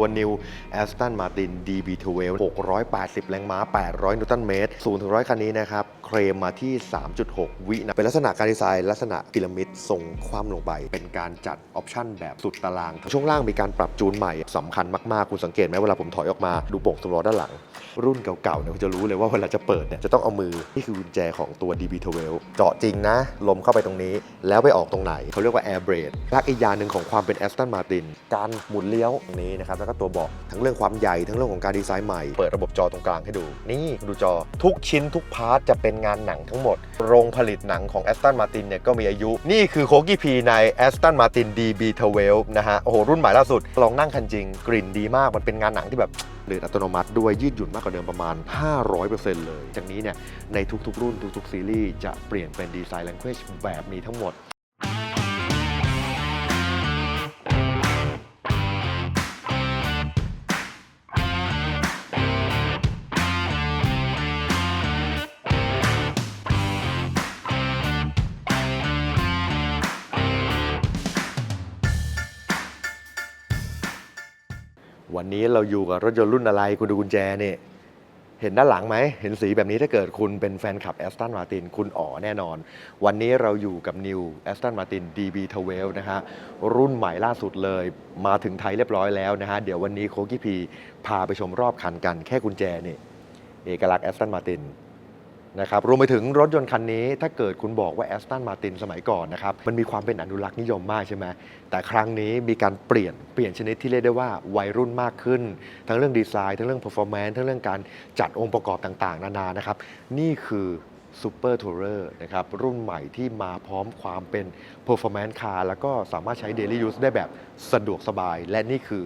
ตัว New Aston Martin DB12 680 แรงม้า 800 นิวตันเมตร0ถึง100 คันนี้นะครับ เคลมมาที่ 3.6 วินะเป็นลักษณะการดีไซน์ ลักษณะพีระมิดทรงคว่ำลงไป เป็นการจัดออปชั่นแบบสุดตาราง ช่วงล่างมีการปรับจูนใหม่สำคัญมาก ๆ คุณสังเกตไหมเวลาผมถอยออกมาดูโป่งสำล้อด้านหลัง รุ่นเก่าๆเนี่ยคุณจะรู้เลยว่าเวลาจะเปิดเนี่ยจะต้องเอามือนี่คือกุญแจของตัว DB12 เจาะจริงนะ ลมเข้าไปตรงนี้ แล้วไปออกตรงไหนเขาเรียกว่า Air Brake ลักอีกอย่างหนึ่งของความเป็น Aston Martin การหมุนเลี้ยวตรงนี้นะครับแล้วก็ตัวเบาะทั้งเรื่องความใหญ่ทั้งเรื่องของการดีไซน์ใหม่ เปิดระบบจอตรงกลางให้ดู นี่ดูจอ ทุกชิ้นทุกพาร์ทจะเป็นงานหนังทั้งหมด โรงผลิตหนังของ Aston Martin เนี่ยก็มีอายุ นี่คือโคกี้พีใน Aston Martin DB12 นะฮะโอ้โหรุ่นใหม่ล่าสุดลองนั่งคันจริง กลิ่นดีมากมันเป็นงานหนังที่แบบเลนอัตโนมัติด้วยยืดหยุ่นมากกว่าเดิมประมาณ 500%เลย จากนี้เนี่ยในทุกๆ รุ่นทุกๆ ซีรีส์จะเปลี่ยนเป็นดีไซน์ language แบบนี้ทั้งหมด นี้เราอยู่กับรถยนต์รุ่นอะไร คุณดูกุญแจนี่เห็นด้านหลังไหม เห็นสีแบบนี้ถ้าเกิดคุณเป็นแฟนคลับแอสตันมาตินคุณอ๋อแน่นอน วันนี้เราอยู่กับนิวแอสตันมาติน DB12 นะฮะรุ่นใหม่ล่าสุดเลย มาถึงไทยเรียบร้อยแล้วนะฮะ เดี๋ยววันนี้โคกี้พีพาไปชมรอบคันกัน แค่กุญแจนี่ เอกลักษณ์แอสตันมาติน นะครับรวมไปถึงรถยนต์คันนี้ ถ้าเกิดคุณบอกว่า Aston Martin สมัยก่อนนะครับมันมีความเป็นอนุรักษ์นิยมมากใช่ไหมแต่ครั้งนี้มีการเปลี่ยนเปลี่ยนชนิดที่เรียกได้ว่าวัยรุ่นมากขึ้น ทั้งเรื่องดีไซน์ ทั้งเรื่อง performance ทั้งเรื่องการจัดองค์ประกอบต่างๆ นานานะครับนี่คือ Super Tourer นะครับรุ่นใหม่ที่มาพร้อมความเป็น performance car แล้วก็สามารถใช้ daily use ได้แบบสะดวกสบาย และนี่คือ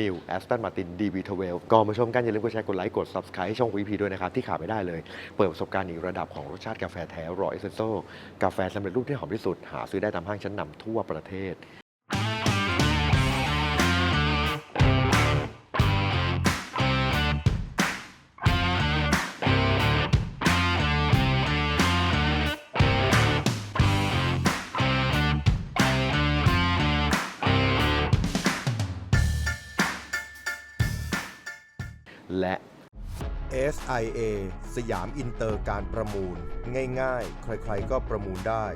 New Aston Martin DB12 ก่อนมาชมกันอย่าลืมกดแชร์กดไลค์กด Subscribe ให้ช่องวีพีด้วยนะครับที่ขาดไม่ได้เลย เปิดประสบการณ์อีกระดับของรสชาติกาแฟแท้รอเอสเซนโซกาแฟสำเร็จรูปที่หอมที่สุดหาซื้อได้ตามห้างชั้นนำทั่วประเทศ SIA สยามอินเตอร์การประมูล ง่ายๆ ใครๆก็ประมูลได้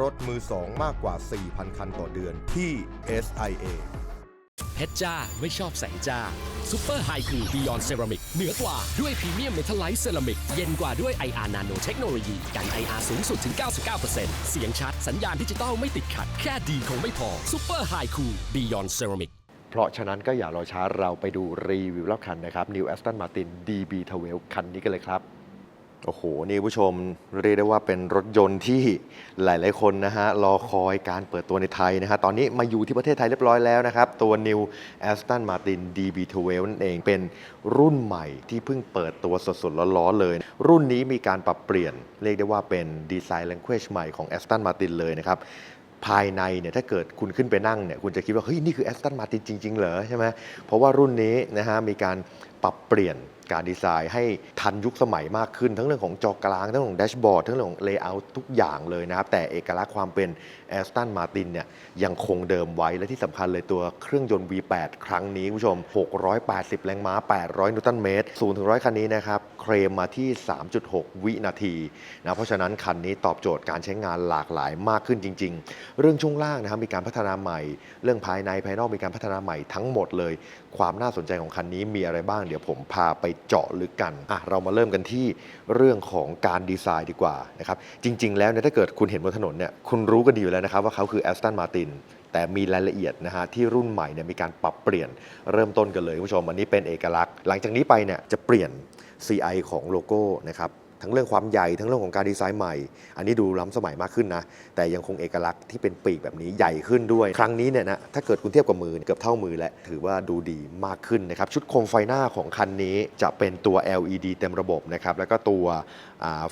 รถมือสองมากกว่า 4,000 คันต่อเดือนที่ SIA เพชรจ้าไม่ชอบแสงจ้าซูเปอร์ไฮคูบิยอนเซรามิกเหนือกว่าด้วยพรีเมียมเมทัลไลท์เซรามิก เย็นกว่าด้วย IR Nano เทคโนโลยีกัน IR สูงสุดถึง 99%เสียงชัดสัญญาณดิจิตอลไม่ติดขัด แค่ดีคงไม่พอซูเปอร์ไฮคูบิยอนเซรามิก เพราะฉะนั้นก็อย่ารอช้าเราไปดูรีวิวรอบคันนะครับ New Aston Martin DB12 คันนี้กันเลยครับ โอ้โห นี่ผู้ชมเรียกได้ว่าเป็นรถยนต์ที่หลาย ๆ คนนะฮะ รอคอยการเปิดตัวในไทยนะฮะ ตอนนี้มาอยู่ที่ประเทศไทยเรียบร้อยแล้วนะครับ ตัว New Aston Martin DB12 นั่นเองเป็นรุ่นใหม่ที่เพิ่งเปิดตัวสด ๆ ร้อนๆเลย รุ่นนี้มีการปรับเปลี่ยน เรียกได้ว่าเป็นดีไซน์ language ใหม่ของ Aston Martin เลยนะครับ ภายในเนี่ยถ้าเกิดคุณขึ้นไปนั่งเนี่ยคุณจะคิดว่าเฮ้ยนี่คือแอสตันมาตินจริง ๆ เหรอใช่ไหมเพราะว่ารุ่นนี้นะฮะมีการปรับเปลี่ยนการดีไซน์ให้ทันยุคสมัยมากขึ้น ทั้งเรื่องของจอกลางทั้งเรื่องของแดชบอร์ดทั้งเรื่องของเลเยอร์ทุกอย่างเลยนะครับ แต่เอกลักษณ์ความเป็น Aston Martin เนี่ยยังคงเดิมไว้ และที่สำคัญเลยตัวเครื่องยนต์ V8 ครั้งนี้คุณผู้ชม 680 แรงม้า 800 นิวตันเมตร0ถึง100 คันนี้นะครับเคลมมาที่ 3.6 วินาทีนะเพราะฉะนั้นคันนี้ตอบโจทย์การใช้งานหลากหลายมากขึ้นจริง ๆ เรื่องช่วงล่างนะครับมีการพัฒนาใหม่ เรื่องภายในภายนอกมีการพัฒนาใหม่ทั้งหมดเลย ความน่าสนใจของคันนี้มีอะไรบ้างเดี๋ยวผมพาไปเจาะลึกกันอะเรามาเริ่มกันที่เรื่องของการดีไซน์ดีกว่านะครับจริง ๆ แล้วเนี่ยถ้าเกิดคุณเห็นบนถนนเนี่ยคุณรู้กันดีอยู่แล้วนะครับว่าเขาคือ Aston Martin แต่มีรายละเอียดนะฮะที่รุ่นใหม่เนี่ยมีการปรับเปลี่ยนเริ่มต้นกันเลยคุณผู้ชมอันนี้เป็นเอกลักษณ์ หลังจากนี้ไปเนี่ยจะเปลี่ยน CI ของโลโก้นะครับทั้งเรื่องความใหญ่ทั้งเรื่องของการดีไซน์ใหม่ อันนี้ดูล้ำสมัยมากขึ้นนะ แต่ยังคงเอกลักษณ์ที่เป็นปีกแบบนี้ใหญ่ขึ้นด้วย ครั้งนี้เนี่ยนะ ถ้าเกิดคุณเทียบกับมือเกือบเท่ามือและถือว่าดูดีมากขึ้นนะครับ ชุดโคมไฟหน้าของคันนี้จะเป็นตัว LED เต็มระบบนะครับ แล้วก็ตัว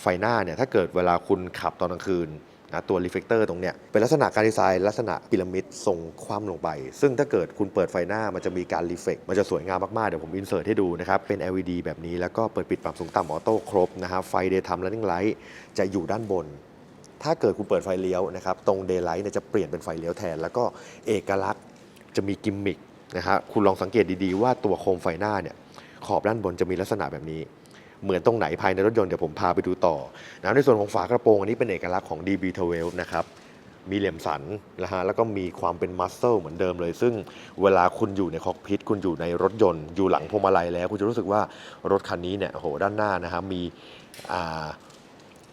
ไฟหน้าเนี่ยถ้าเกิดเวลาคุณขับตอนกลางคืน นะตัวรีเฟกเตอร์ตรงเนี้ยเป็นลักษณะการดีไซน์ลักษณะพีระมิดทรงคว่ำลงไป ซึ่งถ้าเกิดคุณเปิดไฟหน้ามันจะมีการรีเฟกมันจะสวยงามมาก ๆ เดี๋ยวผมอินเสิร์ตให้ดูนะครับ เป็น LED แบบนี้แล้วก็เปิดปิดปรับสูงต่ำออโต้ครบนะครับไฟเดย์ทัมและนิ่งไลท์จะอยู่ด้านบน ถ้าเกิดคุณเปิดไฟเลี้ยวนะครับตรงเดย์ไลท์เนี่ยจะเปลี่ยนเป็นไฟเลี้ยวแทน แล้วก็เอกลักษณ์จะมีกิมมิคนะฮะคุณลองสังเกตดีๆ ว่าตัวโคมไฟหน้าเนี่ยขอบด้านบนจะมีลักษณะแบบนี้ เหมือนตรงไหนภายในรถยนต์เดี๋ยวผมพาไปดูต่อนะในส่วนของฝากระโปรงอันนี้เป็นเอกลักษณ์ของ DB12 นะครับมีเหลี่ยมสันนะฮะแล้วก็มีความเป็นมัสเซลเหมือนเดิมเลย ซึ่งเวลาคุณอยู่ในคอกพิทคุณอยู่ในรถยนต์ อยู่หลังพวงมาลัยแล้ว คุณจะรู้สึกว่ารถคันนี้เนี่ยโหด้านหน้านะฮะมี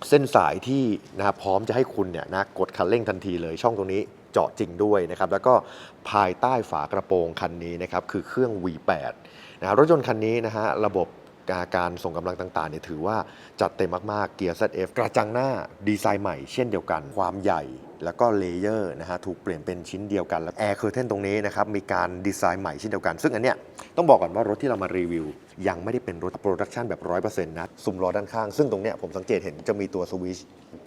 เส้นสายที่นะครับพร้อมจะให้คุณเนี่ยนะกดคันเร่งทันทีเลยช่องตรงนี้เจาะจริงด้วยนะครับ แล้วก็ภายใต้ฝากระโปรงคันนี้นะครับ คือเครื่อง V8 นะฮะรถยนต์คันนี้นะฮะระบบ การการส่งกำลังต่างๆเนี่ยถือว่าจัดเต็มมากๆ เกียร์ ZF กระจังหน้าดีไซน์ใหม่เช่นเดียวกัน ความใหญ่แล้วก็เลเยอร์นะฮะถูกเปลี่ยนเป็นชิ้นเดียวกัน แล้วแอร์เคอร์เทนตรงนี้นะครับมีการดีไซน์ใหม่เช่นเดียวกัน ซึ่งอันเนี้ยต้องบอกก่อนว่ารถที่เรามารีวิว ยังไม่ได้เป็นรถโปรดักชันแบบ 100%นะสุ่มล้อด้านข้าง ซึ่งตรงเนี้ยผมสังเกตเห็นจะมีตัวสวิช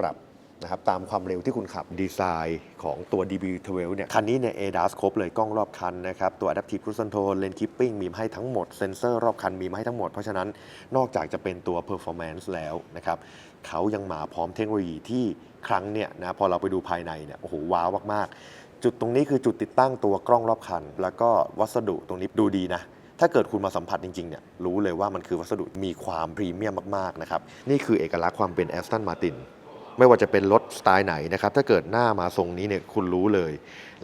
ปรับ นะครับตามความเร็วที่คุณขับดีไซน์ของตัว DB12 เนี่ยคันนี้เนี่ย ADAS ครบเลยกล้องรอบคันนะครับตัว Adaptive Cruise Control Lane Keeping มีมาให้ทั้งหมดเซ็นเซอร์รอบคันมีมาให้ทั้งหมด เพราะฉะนั้นนอกจากจะเป็นตัว performance แล้วนะครับเขายังมาพร้อมเทคโนโลยีที่ครั้งเนี่ยนะพอเราไปดูภายในเนี่ยโอ้โหว้าวมากๆ จุดตรงนี้คือจุดติดตั้งตัวกล้องรอบคัน แล้วก็วัสดุตรงนี้ดูดีนะถ้าเกิดคุณมาสัมผัสจริงๆเนี่ยรู้เลยว่ามันคือวัสดุมีความพรีเมียมมากๆนะครับนี่คือเอกลักษณ์ความเป็น Aston Martin ไม่ว่าจะเป็นรถสไตล์ไหนนะครับ ถ้าเกิดหน้ามาทรงนี้เนี่ยคุณรู้เลย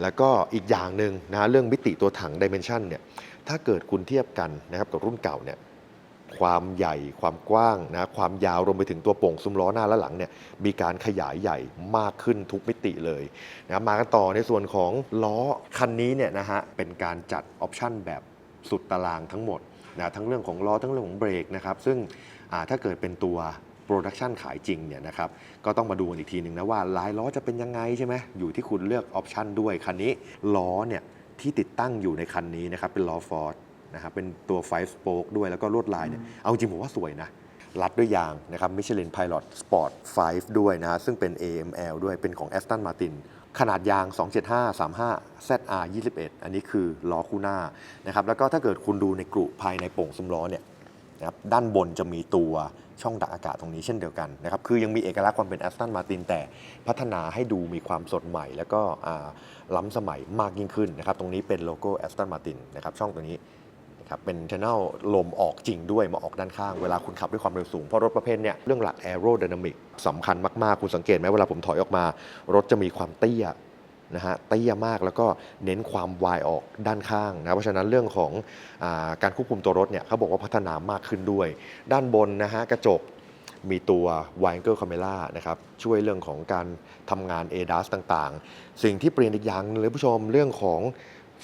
แล้วก็อีกอย่างหนึ่งนะเรื่องมิติตัวถังดิเมนชันเนี่ยถ้าเกิดคุณเทียบกันนะครับกับรุ่นเก่าเนี่ยความใหญ่ความกว้างนะความยาวรวมไปถึงตัวโป่งซุ้มล้อหน้าและหลังเนี่ยมีการขยายใหญ่มากขึ้นทุกมิติเลยนะครับมากันต่อในส่วนของล้อคันนี้เนี่ยนะฮะเป็นการจัดออปชันแบบสุดตารางทั้งหมดนะทั้งเรื่องของล้อทั้งเรื่องของเบรกนะครับซึ่งถ้าเกิดเป็นตัว โปรดักชันขายจริงเนี่ยนะครับก็ต้องมาดูกันอีกทีหนึ่งนะว่าลายล้อจะเป็นยังไงใช่ไหมอยู่ที่คุณเลือกออปชันด้วยคันนี้ล้อเนี่ยที่ติดตั้งอยู่ในคันนี้นะครับเป็นล้อฟอร์ดนะครับเป็นตัวไฟสโป๊กด้วยแล้วก็ลวดลายเนี่ยเอาจริงผมว่าสวยนะรัดด้วยยางนะครับมิชลินไพลอตสปอร์ต5ด้วยนะฮะซึ่งเป็น AML ด้วยเป็นของ Aston Martin ขนาดยาง 275 35 ZR 21 อันนี้คือล้อคู่หน้านะครับแล้วก็ถ้าเกิดคุณดูในกรุภายในโป่งซุ้มล้อเนี่ย นะครับด้านบนจะมีตัวช่องดักอากาศตรงนี้เช่นเดียวกันนะครับคือยังมีเอกลักษณ์ความเป็น Aston Martin แต่พัฒนาให้ดูมีความสดใหม่ แล้วก็ล้ำสมัยมากยิ่งขึ้นนะครับตรงนี้เป็นโลโก้ Aston Martin นะครับช่องตัวนี้นะครับเป็นช n e l ลมออกจริงด้วยมาออกด้านข้างเวลาคุณขับด้วยความเร็วสูง เพราะรถประเภทเนี้ยเรื่องหลัก aerodynamic สำคัญมาก ๆ คุณสังเกตไหมเวลาผมถอยออกมา รถจะมีความเตี้ย นะฮะเตี้ยมากแล้วก็เน้นความวายออกด้านข้างนะเพราะฉะนั้นเรื่องของอาการควบคุมตัวรถเนี่ยเขาบอกว่าพัฒนามากขึ้นด้วย ด้านบนนะฮะกระจกมีตัว wide angle camera นะครับช่วยเรื่องของการทำงาน ADAS ต่างๆ สิ่งที่เปลี่ยนอีกอย่างหนึงเลยผู้ชมเรื่องของ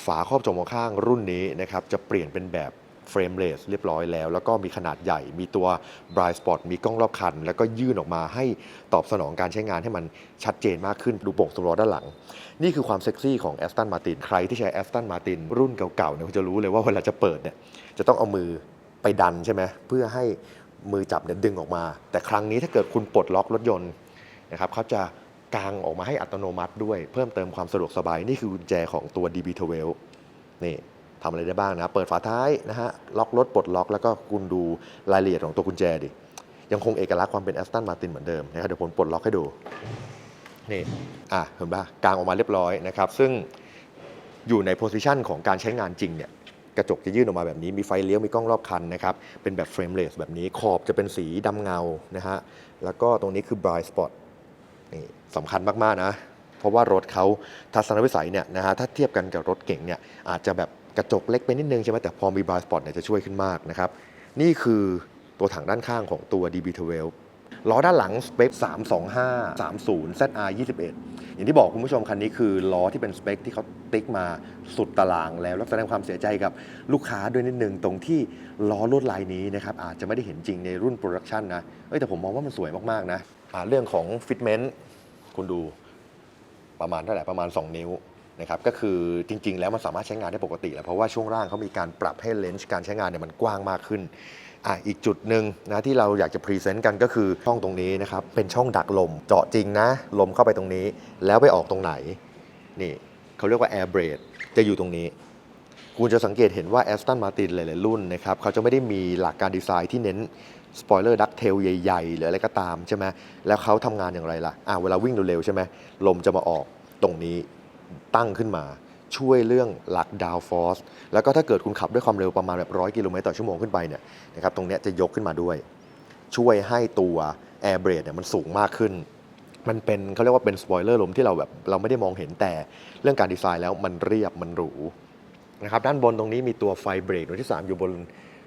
ฝาครอบจมองข้างรุ่นนี้นะครับจะเปลี่ยนเป็นแบบ เฟรมเลสเรียบร้อยแล้ว แล้วก็มีขนาดใหญ่ มีตัว blind spot มีกล้องรอบคัน แล้วก็ยื่นออกมาให้ตอบสนองการใช้งานให้มันชัดเจนมากขึ้นดูโป่งสำล้อด้านหลัง นี่คือความเซ็กซี่ของ Aston Martin ใครที่ใช้ Aston Martin รุ่นเก่าๆเนี่ยคุณจะรู้เลยว่าเวลาจะเปิดเนี่ยจะต้องเอามือไปดันใช่ไหมเพื่อให้มือจับเนี่ยดึงออกมา แต่ครั้งนี้ถ้าเกิดคุณปลดล็อกรถยนต์นะครับเขาจะกางออกมาให้อัตโนมัติด้วยเพิ่มเติมความสะดวกสบาย นี่คือกุญแจของตัว DB12 นี่ ทำอะไรได้บ้างนะ เปิดฝาท้ายนะฮะ ล็อกรถปลดล็อก แล้วก็คุณดูรายละเอียดของตัวกุญแจดิ ยังคงเอกลักษณ์ความเป็น Aston Martin เหมือนเดิมนะครับ เดี๋ยวผมปลดล็อกให้ดู นี่ อะ เห็นปะกลางออกมาเรียบร้อยนะครับ ซึ่งอยู่ในโพสิชันของการใช้งานจริงเนี่ย กระจกจะยื่นออกมาแบบนี้ มีไฟเลี้ยว มีกล้องรอบคันนะครับ เป็นแบบเฟรมเลสแบบนี้ ขอบจะเป็นสีดำเงา นะฮะ แล้วก็ตรงนี้คือ blind spot นี่สำคัญมากๆนะ เพราะว่ารถเขาทัศนวิสัยเนี่ยนะฮะ ถ้าเทียบกันกับรถเก่งเนี่ย อาจจะแบบ กระจกเล็กไปนิดนึงใช่ไหมแต่พอมี blind spot เนี่ยจะช่วยขึ้นมากนะครับ นี่คือตัวถังด้านข้างของตัว DB12 ล้อด้านหลังสเปค 325 30 ZR 21 อย่างที่บอกคุณผู้ชมคันนี้คือล้อที่เป็นสเปคที่เขาติ๊กมาสุดตารางแล้ว แล้วแสดงความเสียใจกับลูกค้าด้วยนิดนึงตรงที่ล้อลวดลายนี้นะครับอาจจะไม่ได้เห็นจริงในรุ่นโปรดักชันนะเอ้ยแต่ผมมองว่ามันสวยมากๆนะอ่าเรื่องของฟิตเมนต์คุณดูประมาณเท่าไหร่ประมาณ 2 นิ้ว นะครับก็คือจริง ๆ แล้วมันสามารถใช้งานได้ปกติแหล้วเพราะว่าช่วงล่างเขามีการปรับให้เลนส์การใช้งานเนี่ยมันกว้างมากขึ้นอะอีกจุดหนึ่งนะที่เราอยากจะพรีเซนต์กันก็คือช่องตรงนี้นะครับเป็นช่องดักลมเจาะจริงนะ ลมเข้าไปตรงนี้ แล้วไปออกตรงไหนนี่เขาเรียกว่า air b r a d จะอยู่ตรงนี้ คุณจะสังเกตเห็นว่า Aston Martin หลายๆรุ่นนะครับเขาจะไม่ได้มีหลักการดีไซน์ที่เน้นสปอยเลอร์ดักเทลใหญ่ๆ หรืออะไรก็ตามใช่ไหมแล้วเขาทำงานอย่างไรล่ะอะเวลาวิ่งเร็วๆใช่ไหมลมจะมาออกตรงนี้ ตั้งขึ้นมา ช่วยเรื่องหลักดาวฟอสแล้วก็ถ้าเกิดคุณขับด้วยความเร็วประมาณแบบร้อยกิโลเมตรต่อชั่วโมงขึ้นไปเนี่ยนะครับตรงนี้จะยกขึ้นมาด้วย ช่วยให้ตัวแอร์เบรดเนี่ยมันสูงมากขึ้น มันเป็นเขาเรียกว่าเป็นสปอยเลอร์ลมที่เราแบบเราไม่ได้มองเห็นแต่เรื่องการดีไซน์แล้วมันเรียบมันหรูนะครับด้านบนตรงนี้มีตัวไฟเบรกดวที่ 3 อยู่บน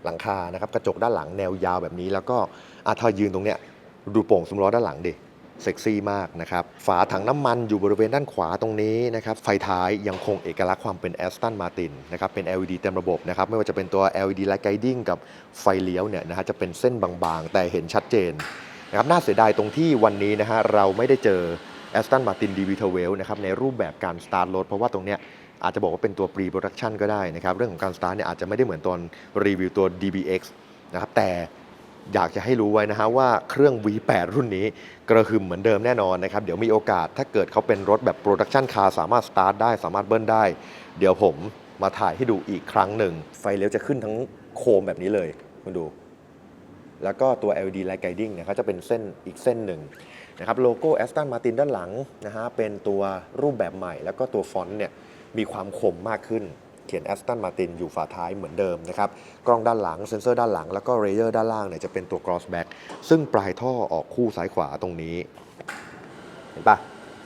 หลังคานะครับกระจกด้านหลังแนวยาวแบบนี้ แล้วก็อาถ้ายืนตรงเนี้ยดูโป่งซุ้มล้อด้านหลังดิ เซ็กซี่มากนะครับ ฝาถังน้ำมันอยู่บริเวณด้านขวาตรงนี้นะครับ ไฟท้ายยังคงเอกลักษณ์ความเป็น Aston Martin นะครับ เป็น LED เต็มระบบนะครับ ไม่ว่าจะเป็นตัว LED Light Guiding กับไฟเลี้ยวเนี่ยนะฮะ จะเป็นเส้นบางๆ แต่เห็นชัดเจนนะครับ น่าเสียดายตรงที่วันนี้นะฮะ เราไม่ได้เจอ Aston Martin d v 1 2นะครับ ในรูปแบบการสตาร์ทรถเพราะว่าตรงเนี้ยอาจจะบอกว่าเป็นตัว pre production ก็ได้นะครับ เรื่องของการสตาร์ทเนี่ยอาจจะไม่ได้เหมือนตอนรีวิวตัว DBX นะครับ แต่ อยากจะให้รู้ไว้นะฮะว่าเครื่อง V8 รุ่นนี้กระหึ่มเหมือนเดิมแน่นอนนะครับ เดี๋ยวมีโอกาสถ้าเกิดเขาเป็นรถแบบ production car สามารถสตาร์ทได้สามารถเบิ้ลได้ เดี๋ยวผมมาถ่ายให้ดูอีกครั้งหนึ่ง ไฟเลี้ยวจะขึ้นทั้งโคมแบบนี้เลยคุณดู แล้วก็ตัว LED Light Guiding เนี่ยเขาจะเป็นเส้นอีกเส้นหนึ่งนะครับโลโก้ Aston Martin ด้านหลังนะฮะเป็นตัวรูปแบบใหม่ แล้วก็ตัวฟอนต์เนี่ยมีความคมมากขึ้น เขียน Aston Martin อยู่ฝาท้ายเหมือนเดิมนะครับ กล้องด้านหลังเซ็นเซอร์ด้านหลัง แล้วก็เรเยอร์ด้านล่างเนี่ยจะเป็นตัว Crossback ซึ่งปลายท่อออกคู่ซ้ายขวาตรงนี้ เห็นปะ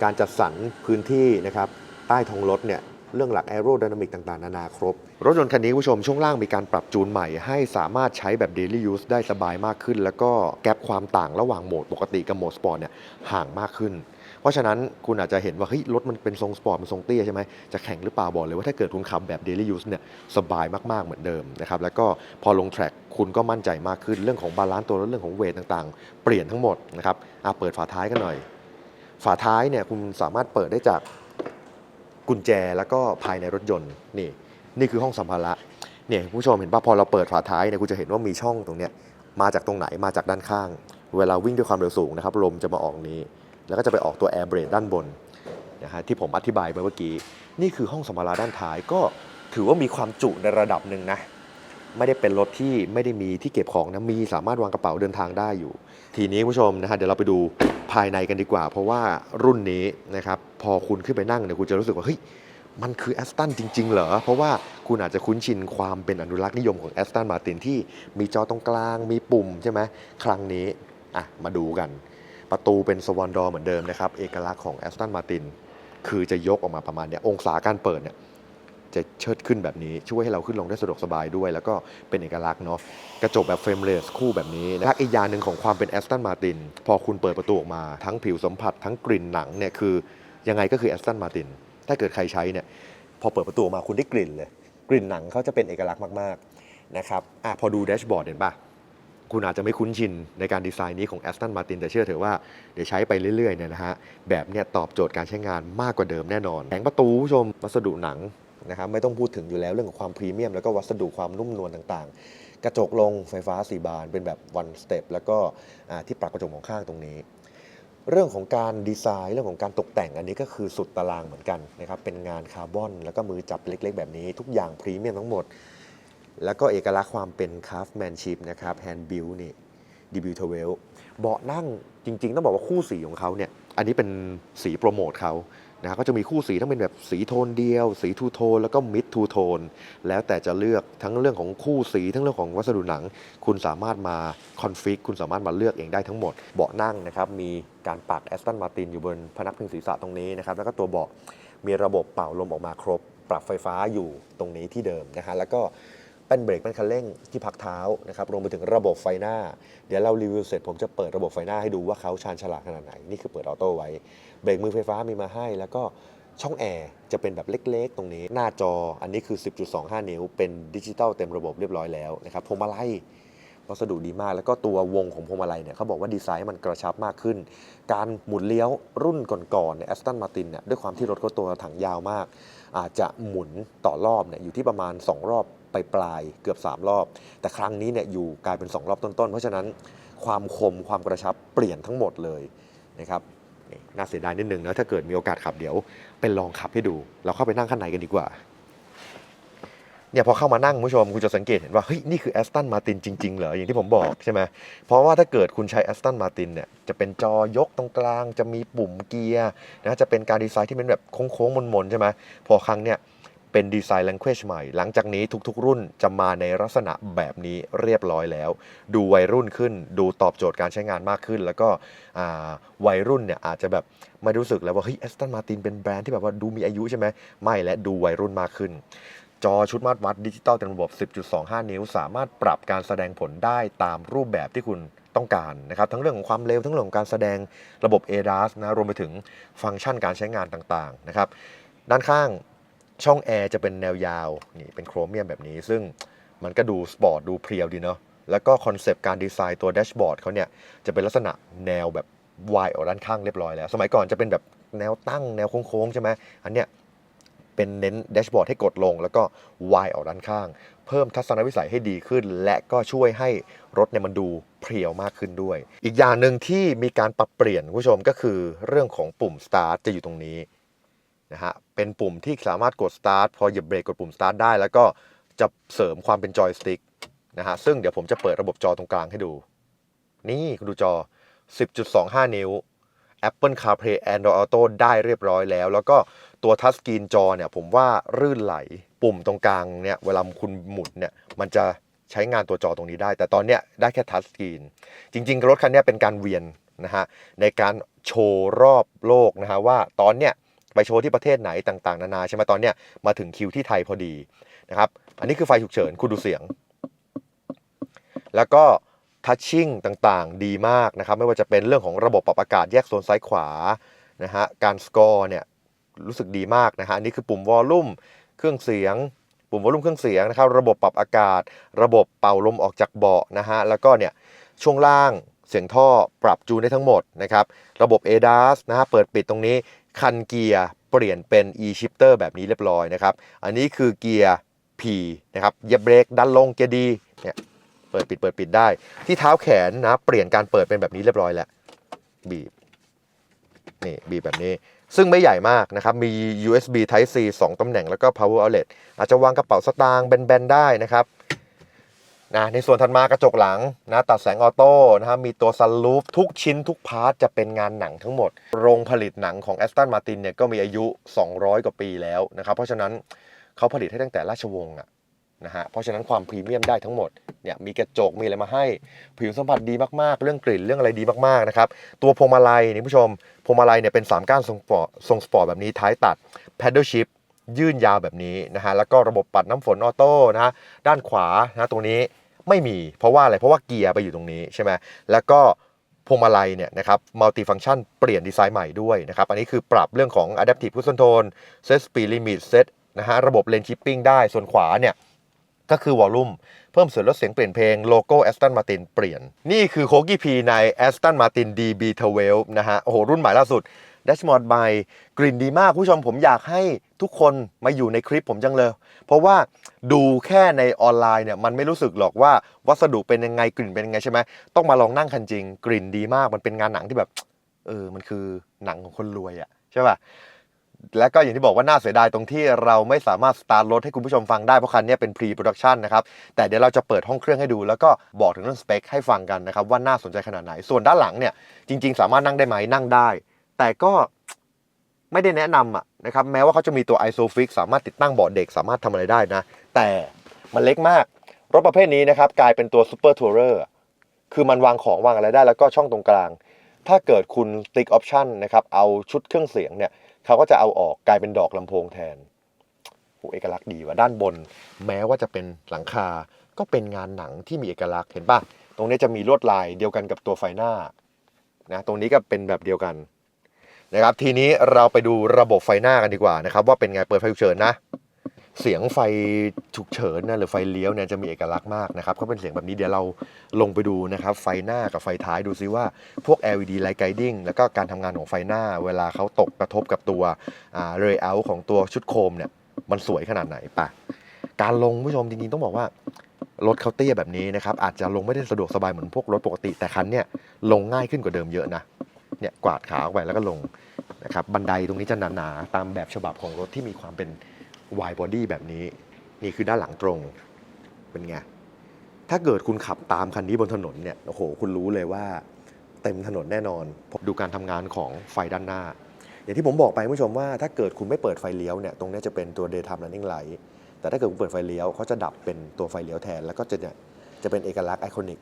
การจัดสรรพื้นที่นะครับใต้ท้องรถเนี่ยเรื่องหลักแอโร d y นามิกต่างๆ นานาครบ รถยนต์คันนี้ผู้ชมช่วงล่างมีการปรับจูนใหม่ ให้สามารถใช้แบบ daily use ได้สบายมากขึ้น แล้วก็แกลบความต่างระหว่างโหมดปกติกับโหมดสปอร์ตเนี่ยห่างมากขึ้น เพราะฉะนั้นคุณอาจจะเห็นว่าเฮ้ยรถมันเป็นทรงสปอร์ตมันทรงเตี้ยใช่ไหมจะแข็งหรือเปล่าบอกเลยว่าถ้าเกิดคุณขับแบบ daily use เนี่ยสบายมากๆเหมือนเดิมนะครับแล้วก็พอลงแทร็กคุณก็มั่นใจมากขึ้นเรื่องของบาลานซ์ตัวรถเรื่องของเวทต่างๆ เปลี่ยนทั้งหมดนะครับอะเปิดฝาท้ายกันหน่อย ฝาท้ายเนี่ยคุณสามารถเปิดได้จากกุญแจแล้วก็ภายในรถยนต์นี่นี่คือห้องสัมภาระเนี่ยผู้ชมเห็นป่ะพอเราเปิดฝาท้ายเนี่ยคุณจะเห็นว่ามีช่องตรงเนี้ยมาจากตรงไหนมาจากด้านข้าง เวลาวิ่งด้วยความเร็วสูงนะครับลมจะมาออกนี้ แล้วก็จะไปออกตัวแอร์เบรดด้านบนนะฮะที่ผมอธิบายไปเมื่อกี้ นี่คือห้องสัมภาระด้านท้ายก็ถือว่ามีความจุในระดับหนึ่งนะ ไม่ได้เป็นรถที่ไม่ได้มีที่เก็บของนะมีสามารถวางกระเป๋าเดินทางได้อยู่ ทีนี้ผู้ชมนะฮะเดี๋ยวเราไปดูภายในกันดีกว่า เพราะว่ารุ่นนี้นะครับพอคุณขึ้นไปนั่งเนี่ยคุณจะรู้สึกว่าเฮ้ยมันคือแอสตันจริง ๆ เหรอ เพราะว่าคุณอาจจะคุ้นชินความเป็นอนุรักษ์นิยมของแอสตันมาตินที่มีจอตรงกลางมีปุ่มใช่ไหมครั้งนี้อะมาดูกัน ประตูเป็นสวอนดอเหมือนเดิมนะครับ เอกลักษณ์ของแอสตันมาตินคือจะยกออกมาประมาณเนี้ยองศาการเปิดเนี่ยจะเชิดขึ้นแบบนี้ช่วยให้เราขึ้นลงได้สะดวกสบายด้วย แล้วก็เป็นเอกลักษณ์เนาะกระจกแบบเฟรมเลสคู่แบบนี้นะครับอีกอย่างหนึ่งของความเป็นแอสตันมาตินพอคุณเปิดประตูออกมาทั้งผิวสัมผัสทั้งกลิ่นหนังเนี่ยคือยังไงก็คือแอสตันมาตินถ้าเกิดใครใช้เนี่ยพอเปิดประตูออกมาคุณได้กลิ่นเลย กลิ่นหนังเขาจะเป็นเอกลักษณ์มากๆนะครับอะพอดูแดชบอร์ดเห็นปะ คุณอาจจะไม่คุ้นชินในการดีไซน์นี้ของ Aston Martin แต่เชื่อเถอะว่าเดี๋ยวใช้ไปเรื่อยๆเนี่ยนะฮะแบบเนี้ยตอบโจทย์การใช้งานมากกว่าเดิมแน่นอนแผงประตูคุณผู้ชมวัสดุหนังนะครับไม่ต้องพูดถึงอยู่แล้วเรื่องของความพรีเมียม แล้วก็วัสดุความนุ่มนวลต่างๆ กระจกลงไฟฟ้า4บานเป็นแบบ one step แล้วก็ที่ปรับกระจกมองข้างตรงนี้ เรื่องของการดีไซน์เรื่องของการตกแต่งอันนี้ก็คือสุดตารางเหมือนกันนะครับเป็นงานคาร์บอน แล้วก็มือจับเล็ก ๆ แบบนี้ ทุกอย่างพรีเมียมทั้งหมด แล้วก็เอกลักษณ์ความเป็นคราฟแมนชิพนะครับแฮนด์บิลนี่ DB12 เวลเบาะนั่งจริง ๆ ต้องบอกว่าคู่สีของเขาเนี่ยอันนี้เป็นสีโปรโมทเขานะก็จะมีคู่สีทั้งเป็นแบบสีโทนเดียว สีทูโทน แล้วก็มิดทูโทน แล้วแต่จะเลือกทั้งเรื่องของคู่สีทั้งเรื่องของวัสดุหนัง คุณสามารถมาคอนฟิกคุณสามารถมาเลือกเองได้ทั้งหมด เบาะนั่งนะครับ มีการปักแอสตันมาตินอยู่บนพนักพิงศีรษะตรงนี้นะครับ แล้วก็ตัวเบาะมีระบบเป่าลมออกมาครบ ปรับไฟฟ้าอยู่ตรงนี้ที่เดิมนะฮะแล้วก็ แป้นเบรกแป้นคันเร่งที่พักเท้านะครับรวมไปถึงระบบไฟหน้า เดี๋ยวเรารีวิวเสร็จผมจะเปิดระบบไฟหน้าให้ดูว่าเขาชาญฉลาดขนาดไหน นี่คือเปิดออโต้ไว้ เบรกมือไฟฟ้ามีมาให้ แล้วก็ช่องแอร์จะเป็นแบบเล็ก ๆ ตรงนี้ หน้าจออันนี้คือ 10.25 นิ้ว เป็นดิจิตอลเต็มระบบเรียบร้อยแล้วนะครับพวงมาลัยวัสดุดีมาก แล้วก็ตัววงของพวงมาลัยเนี่ยเขาบอกว่าดีไซน์มันกระชับมากขึ้น การหมุนเลี้ยวรุ่นก่อนๆเนี่ยแอสตันมาตินเนี่ยด้วยความที่รถเขาตัวถังยาวมาก อาจจะหมุนต่อรอบเนี่ยอยู่ที่ประมาณ 2 รอบ ไปปลายเกือบ 3 รอบ แต่ครั้งนี้เนี่ยอยู่กลายเป็น 2 รอบต้น ๆ เพราะฉะนั้นความคมความกระชับเปลี่ยนทั้งหมดเลยนะครับน่าเสียดายนิดนึงนะถ้าเกิดมีโอกาสขับเดี๋ยวเป็นลองขับให้ดู เราเข้าไปนั่งข้างในกันดีกว่าเนี่ยพอเข้ามานั่งคุณผู้ชมคุณจะสังเกตเห็นว่าเฮ้ยนี่คือแอสตันมาตินจริง ๆ เหรออย่างที่ผมบอกใช่ไหมเพราะว่าถ้าเกิดคุณใช้แอสตันมาตินเนี่ยจะเป็นจอยกตรงกลาง จะมีปุ่มเกียร์นะจะเป็นการดีไซน์ที่เป็นแบบโค้งๆมนๆใช่ไหมพอครั้งเนี่ย เป็นดีไซน์ language ใหม่ หลังจากนี้ทุกๆ รุ่นจะมาในลักษณะแบบนี้เรียบร้อยแล้ว ดูวัยรุ่นขึ้น ดูตอบโจทย์การใช้งานมากขึ้น แล้วก็วัยรุ่นเนี่ยอาจจะแบบไม่รู้สึกแล้วว่าเฮ้ยแอสตันมาตินเป็นแบรนด์ที่แบบว่าดูมีอายุใช่ไหมไม่และดูวัยรุ่นมากขึ้น จอชุดมาตรวัดดิจิตอลเต็มระบบ 10.25 นิ้ว สามารถปรับการแสดงผลได้ตามรูปแบบที่คุณต้องการนะครับทั้งเรื่องของความเร็วทั้งเรื่องของการแสดงระบบ ADAS นะรวมไปถึงฟังก์ชันการใช้งานต่างๆนะครับด้านข้าง ช่องแอร์จะเป็นแนวยาวนี่เป็นโครเมียมแบบนี้ ซึ่งมันก็ดูสปอร์ตดูเพรียวดีเนาะแล้วก็คอนเซปต์การดีไซน์ตัวแดชบอร์ดเขาเนี่ยจะเป็นลักษณะแนวแบบวายออกด้านข้างเรียบร้อยแล้ว สมัยก่อนจะเป็นแบบแนวตั้งแนวโค้งๆใช่ไหมอันเนี้ยเป็นเน้นแดชบอร์ดให้กดลง แล้วก็วายออกด้านข้าง เพิ่มทัศนวิสัยให้ดีขึ้น และก็ช่วยให้รถเนี่ยมันดูเพรียวมากขึ้นด้วย อีกอย่างหนึ่งที่มีการปรับเปลี่ยนคุณผู้ชมก็คือเรื่องของปุ่ม start จะอยู่ตรงนี้นะฮะ เป็นปุ่มที่สามารถกด start พอเหยียบเบรกกดปุ่ม start ได้ แล้วก็จะเสริมความเป็นจอยสติ๊กนะฮะซึ่งเดี๋ยวผมจะเปิดระบบจอตรงกลางให้ดู นี่คุณดูจอ 10.25 นิ้ว Apple CarPlay Android Auto ได้เรียบร้อยแล้ว แล้วก็ตัวทัชสกรีนจอเนี่ยผมว่ารื่นไหลปุ่มตรงกลางเนี่ยเวลาคุณหมุนเนี่ยมันจะใช้งานตัวจอตรงนี้ได้ แต่ตอนเนี้ยได้แค่ทัชสกรีน จริง ๆ รถคันนี้เป็นการเวียนนะฮะในการโชว์รอบโลกนะฮะว่าตอนเนี้ย ไปโชว์ที่ประเทศไหนต่างๆ นานาใช่ไหมตอนเนี้ยมาถึงคิวที่ไทยพอดีนะครับอันนี้คือไฟฉุกเฉินคุณดูเสียง แล้วก็ทัชชิ่งต่างๆ ดีมากนะครับ ไม่ว่าจะเป็นเรื่องของระบบปรับอากาศแยกโซนซ้ายขวานะฮะการสกอร์เนี่ยรู้สึกดีมากนะฮะอันนี้คือปุ่มวอลลุ่มเครื่องเสียง ปุ่มวอลลุ่มเครื่องเสียงนะครับระบบปรับอากาศ ระบบเป่าลมออกจากเบาะนะฮะแล้วก็เนี่ยช่วงล่างเสียงท่อปรับจูนได้ทั้งหมดนะครับระบบ ADAS นะฮะเปิดปิดตรงนี้ คันเกียร์เปลี่ยนเป็น e-shifter แบบนี้เรียบร้อยนะครับ อันนี้คือเกียร์ P นะครับเหยียบเบรกดันลงเกียร์ดีเนี่ยเปิดปิดเปิดปิดได้ ที่เท้าแขนนะเปลี่ยนการเปิดเป็นแบบนี้เรียบร้อยแล้วบีบนี่บีบแบบนี้ซึ่งไม่ใหญ่มากนะครับ มี USB Type C 2 ตำแหน่งแล้วก็ Power Outlet อาจจะวางกระเป๋าสตางค์แบนๆได้นะครับ นะในส่วนถัดมากระจกหลังนะตัดแสงออโต้นะครับมีตัวซันรูฟทุกชิ้นทุกพาร์ทจะเป็นงานหนังทั้งหมด โรงผลิตหนังของ Aston Martin เนี่ยก็มีอายุ 200 กว่าปีแล้วนะครับ เพราะฉะนั้นเขาผลิตให้ตั้งแต่ราชวงศ์อะนะฮะเพราะฉะนั้นความพรีเมียมได้ทั้งหมดเนี่ยมีกระจกมีอะไรมาให้ ผิวสัมผัสดีมากๆ เรื่องกลิ่นเรื่องอะไรดีมากๆนะครับตัวพวงมาลัยนี่ผู้ชมพวงมาลัยเนี่ยเป็น 3 ก้านทรงสปอร์ตทรงสปอร์ตแบบนี้ท้ายตัด paddle shift ยื่นยาวแบบนี้นะฮะแล้วก็ระบบปัดน้ำฝนออโต้นะฮะด้านขวานะตรงนี้ ไม่มี เพราะว่าอะไรเพราะว่าเกียร์ไปอยู่ตรงนี้ใช่ไหมแล้วก็พวงมาลัยเนี่ยนะครับมัลติฟัง c t ชันเปลี่ยนดีไซน์ใหม่ด้วยนะครับ อันนี้คือปรับเรื่องของ adaptive cruise control set speed limit set นะฮะระบบ lane keeping ได้ส่วนขวาเนี่ยก็คือวอลลุ่มเพิ่มเสียงลดเสียงเปลี่ยนเพลงโลโก้ Aston Martin เปลี่ยน นี่คือโคกี้พีใน Aston Martin DB12 นะฮะโอ้โหรุ่นใหม่ล่าสุด Dashboard by กลิ่นดีมากผู้ชมผมอยากให้ทุกคนมาอยู่ในคลิปผมจังเลย เพราะว่าดูแค่ในออนไลน์เนี่ยมันไม่รู้สึกหรอกว่าวัสดุเป็นยังไงกลิ่นเป็นยังไงใช่ไหมต้องมาลองนั่งคันจริง กลิ่นดีมากมันเป็นงานหนังที่แบบเออมันคือหนังของคนรวยอะใช่ป่ะและก็อย่างที่บอกว่าน่าเสียดายตรงที่เราไม่สามารถสตาร์ทรถให้คุณผู้ชมฟังได้ เพราะคันนี้เป็นพรีโปรดักชันนะครับ แต่เดี๋ยวเราจะเปิดห้องเครื่องให้ดู แล้วก็บอกถึงเรื่องสเปคให้ฟังกันนะครับ ว่าน่าสนใจขนาดไหน ส่วนด้านหลังเนี่ย จริง ๆ สามารถนั่งได้ไหมนั่งได้ แต่ก็ไม่ได้แนะนำอะนะครับแม้ว่าเขาจะมีตัว ISOFIX สามารถติดตั้งเบาะเด็กสามารถทำอะไรได้นะ แต่มันเล็กมาก รถประเภทนี้นะครับกลายเป็นตัว Super Tourer คือมันวางของวางอะไรได้แล้วก็ช่องตรงกลาง ถ้าเกิดคุณติ๊กออปชันนะครับเอาชุดเครื่องเสียงเนี่ยเขาก็จะเอาออกกลายเป็นดอกลำโพงแทนโหเอกลักษณ์ดีว่ะด้านบน แม้ว่าจะเป็นหลังคาก็เป็นงานหนังที่มีเอกลักษณ์เห็นป่ะตรงนี้จะมีลวดลายเดียวกันกับตัวไฟหน้านะตรงนี้ก็เป็นแบบเดียวกัน นะครับทีนี้เราไปดูระบบไฟหน้ากันดีกว่านะครับว่าเป็นไงเปิดไฟฉุกเฉินนะ เสียงไฟฉุกเฉินนะหรือไฟเลี้ยวเนี่ยจะมีเอกลักษณ์มากนะครับเขาเป็นเสียงแบบนี้เดี๋ยวเราลงไปดูนะครับไฟหน้ากับไฟท้ายดูซิว่าพวก LED light guiding แล้วก็การทำงานของไฟหน้า เวลาเขาตกกระทบกับตัวอ่า layout ของตัวชุดโคมเนี่ยมันสวยขนาดไหนปะการลงผู้ชมจริงๆต้องบอกว่ารถเขาเตี้ยแบบนี้นะครับอาจจะลงไม่ได้สะดวกสบายเหมือนพวกรถปกติแต่คันเนี่ยลงง่ายขึ้นกว่าเดิมเยอะนะ เนี่ยกวาดขาออกไปแล้วก็ลงนะครับบันไดตรงนี้จะหนาๆตามแบบฉบับของรถที่มีความเป็น wide body แบบนี้ นี่คือด้านหลังตรงเป็นไง ถ้าเกิดคุณขับตามคันนี้บนถนนเนี่ยโอ้โหคุณรู้เลยว่า เต็มถนนแน่นอนผมดูการทำงานของไฟด้านหน้า อย่างที่ผมบอกไปผู้ชมว่าถ้าเกิดคุณไม่เปิดไฟเลี้ยวเนี่ยตรงนี้จะเป็นตัว daytime running light แต่ถ้าเกิดคุณเปิดไฟเลี้ยวเขาจะดับเป็นตัวไฟเลี้ยวแทน แล้วก็จะเนี่ยจะเป็นเอกลักษณ์ไอคอนิก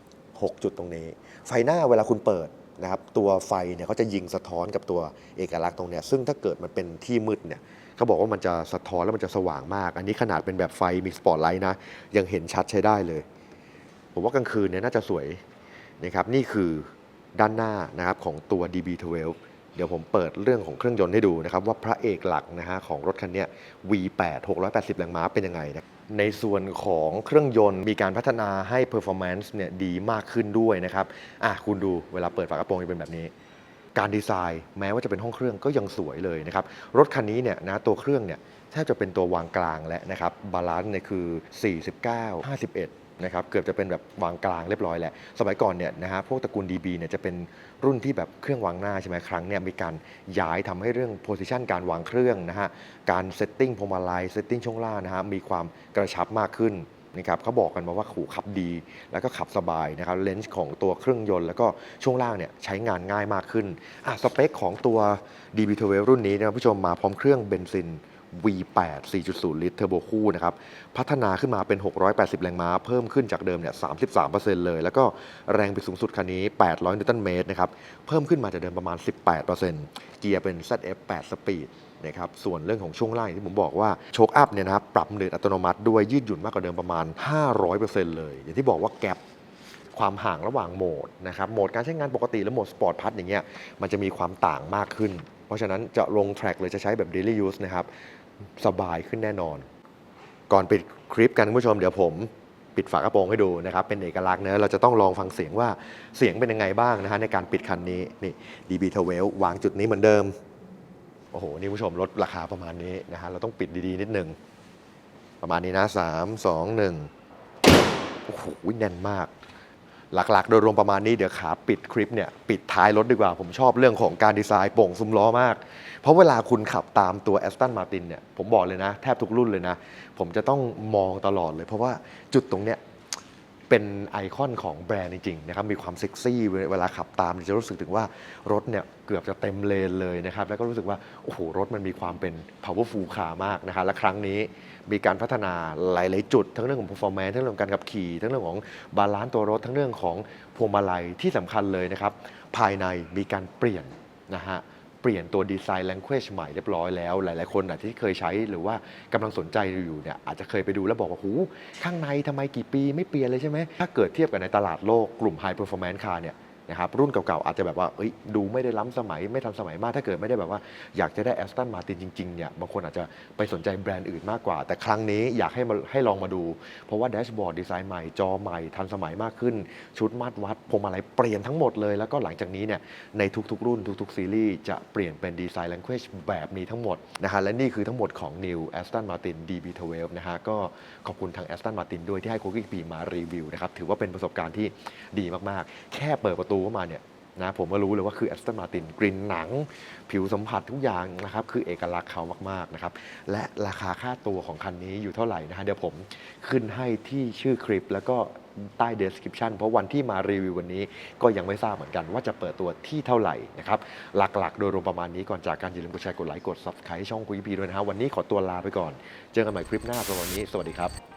6จุดตรงนี้ ไฟหน้าเวลาคุณเปิด นะครับตัวไฟเนี่ยเขาจะยิงสะท้อนกับตัวเอกลักษณ์ตรงเนี้ยซึ่งถ้าเกิดมันเป็นที่มืดเนี่ยเขาบอกว่ามันจะสะท้อนแล้วมันจะสว่างมาก อันนี้ขนาดเป็นแบบไฟมีสปอตไลท์นะ ยังเห็นชัดใช้ได้เลย ผมว่ากลางคืนเนี่ยน่าจะสวยนะครับนี่คือด้านหน้านะครับของตัว DB12 เดี๋ยวผมเปิดเรื่องของเครื่องยนต์ให้ดูนะครับว่าพระเอกหลักนะฮะของรถคันนี้ย V8 680 แรงม้าเป็นยังไงนะ ในส่วนของเครื่องยนต์มีการพัฒนาให้ performance เนี่ยดีมากขึ้นด้วยนะครับอะคุณดูเวลาเปิดฝากระโปรงจะเป็นแบบนี้ การดีไซน์แม้ว่าจะเป็นห้องเครื่องก็ยังสวยเลยนะครับ รถคันนี้เนี่ยนะตัวเครื่องเนี่ยแทบจะเป็นตัววางกลางแล้วนะครับบาลานซ์เนี่ยคือ 49 51 นะครับเกือบจะเป็นแบบวางกลางเรียบร้อยแหล้วสมัยก่อนเนี่ยนะฮะพวกตระกูล DB เนี่ยจะเป็นรุ่นที่แบบเครื่องวางหน้าใช่ไหมครั้งเนี่ยมีการย้ายทำให้เรื่องโพซิชันการวางเครื่องนะฮะการเซตติ้งพวงมาลัยเซตติ้งช่วงล่างนะฮะมีความกระชับมากขึ้นนะครับเขาบอกกันมาว่าขู่ขับดี แล้วก็ขับสบายนะครับเลนส์ของตัวเครื่องยนต์ แล้วก็ช่วงล่างเนี่ยใช้งานง่ายมากขึ้นอะสเปคของตัว DB12 รุ่นนี้นะครับผู้ชมมาพร้อมเครื่องเบนซิน V8 4.0 ลิตรเทอร์โบคู่นะครับ พัฒนาขึ้นมาเป็น 680 แรงม้า เพิ่มขึ้นจากเดิมเนี่ย 33%เลย แล้วก็แรงบิดสูงสุดคันนี้ 800 นิวตันเมตรนะครับ เพิ่มขึ้นมาจากเดิมประมาณ 18%เกียร์เป็น ZF 8 สปีดนะครับ ส่วนเรื่องของช่วงล่างที่ผมบอกว่า โชคอัพเนี่ยนะครับ ปรับเนินอัตโนมัติด้วยยืดหยุ่นมากกว่าเดิมประมาณ 500%เลย อย่างที่บอกว่าแก p ความห่างระหว่างโหมดนะครับโหมดการใช้งานปกติและโหมดสปอร์ตพัทอย่างเงี้ยมันจะมีความต่างมากขึ้น เพราะฉะนั้นจะลงแทร็กเลยจะใช้แบบ daily use นะครับ สบายขึ้นแน่นอน ก่อนปิดคลิปกันคุณผู้ชมเดี๋ยวผมปิดฝากระโปรงให้ดูนะครับ เป็นเอกลักษณ์นะเราจะต้องลองฟังเสียงว่าเสียงเป็นยังไงบ้างนะฮะในการปิดคันนี้นี่ DB12 วางจุดนี้เหมือนเดิม โอ้โห นี่ผู้ชมลดราคาประมาณนี้นะฮะเราต้องปิดดีๆ นิดนึง ประมาณนี้นะ 3 2 1 โอ้โหแน่นมาก หลักๆ โดยรวมประมาณนี้เดี๋ยวขาปิดคลิปเนี่ยปิดท้ายรถดีกว่า ผมชอบเรื่องของการดีไซน์โป่งซุ้มล้อมาก เพราะเวลาคุณขับตามตัวแอสตันมาตินเนี่ยผมบอกเลยนะ แทบทุกรุ่นเลยนะ ผมจะต้องมองตลอดเลย เพราะว่าจุดตรงเนี้ย เป็นไอคอนของแบรนด์จริงๆนะครับมีความเซ็กซี่เวลาขับตามจะรู้สึกถึงว่ารถเนี่ยเกือบจะเต็มเลนเลยนะครับแล้วก็รู้สึกว่าโอ้โหรถมันมีความเป็น powerful car มากนะครับและครั้งนี้มีการพัฒนาหลาย ๆ จุด ทั้งเรื่องของ performance ทั้งเรื่องของการขับขี่ ทั้งเรื่องของบาลานซ์ตัวรถ ทั้งเรื่องของพวงมาลัยที่สำคัญเลยนะครับภายในมีการเปลี่ยนนะฮะ ปลี่ยนตัวดีไซน์ language ใหม่เรียบร้อยแล้ว หลาย ๆ คนอาจจะที่เคยใช้หรือว่ากำลังสนใจอยู่เนี่ยอาจจะเคยไปดูแล้วบอกว่าหูข้างในทำไมกี่ปีไม่เปลี่ยนเลยใช่ไหมถ้าเกิดเทียบกับในตลาดโลกกลุ่ม high performance car เนี่ย นะครับรุ่นเก่าๆอาจจะแบบว่าดูไม่ได้ล้ำสมัยไม่ทันสมัยมากถ้าเกิดไม่ได้แบบว่าอยากจะได้ Aston Martin จริงๆเนี่ยบางคนอาจจะไปสนใจแบรนด์อื่นมากกว่า แต่ครั้งนี้อยากให้มาให้ลองมาดู เพราะว่าแดชบอร์ดดีไซน์ใหม่จอใหม่ทันสมัยมากขึ้น ชุดมาตรวัดพวงมาลัยเปลี่ยนทั้งหมดเลย แล้วก็หลังจากนี้เนี่ยในทุกๆ รุ่นทุกๆซีรีส์จะเปลี่ยนเป็นดีไซน์ language แบบนี้ทั้งหมดนะฮะและนี่คือทั้งหมดของ New Aston Martin DB12 นะฮะก็ขอบคุณทาง Aston Martin ด้วยที่ให้โคกิปีมารีวิวนะครับถือว่าเป็นประสบการณ์ที่ดีมากๆ แค่เปิดประตูเข้ามาเนี่ยนะผมก็รู้เลยว่าคือแอสตันมาตินกลิ่นหนัง ผิวสัมผัสทุกอย่างนะครับ คือเอกลักษณ์เขามาก ๆ นะครับ และราคาค่าตัวของคันนี้อยู่เท่าไหร่นะฮะเดี๋ยวผมขึ้นให้ที่ชื่อคลิปแล้วก็ใต้ description เพราะวันที่มารีวิววันนี้ก็ยังไม่ทราบเหมือนกันว่าจะเปิดตัวที่เท่าไหร่นะครับ หลักๆ โดยรวมประมาณนี้ก่อนจากการอย่าลืมกดแชร์กดไลค์กด subscribe ช่องคุยพีด้วยนะฮะวันนี้ขอตัวลาไปก่อน เจอกันใหม่คลิปหน้าสำหรับวันนี้ สวัสดีครับ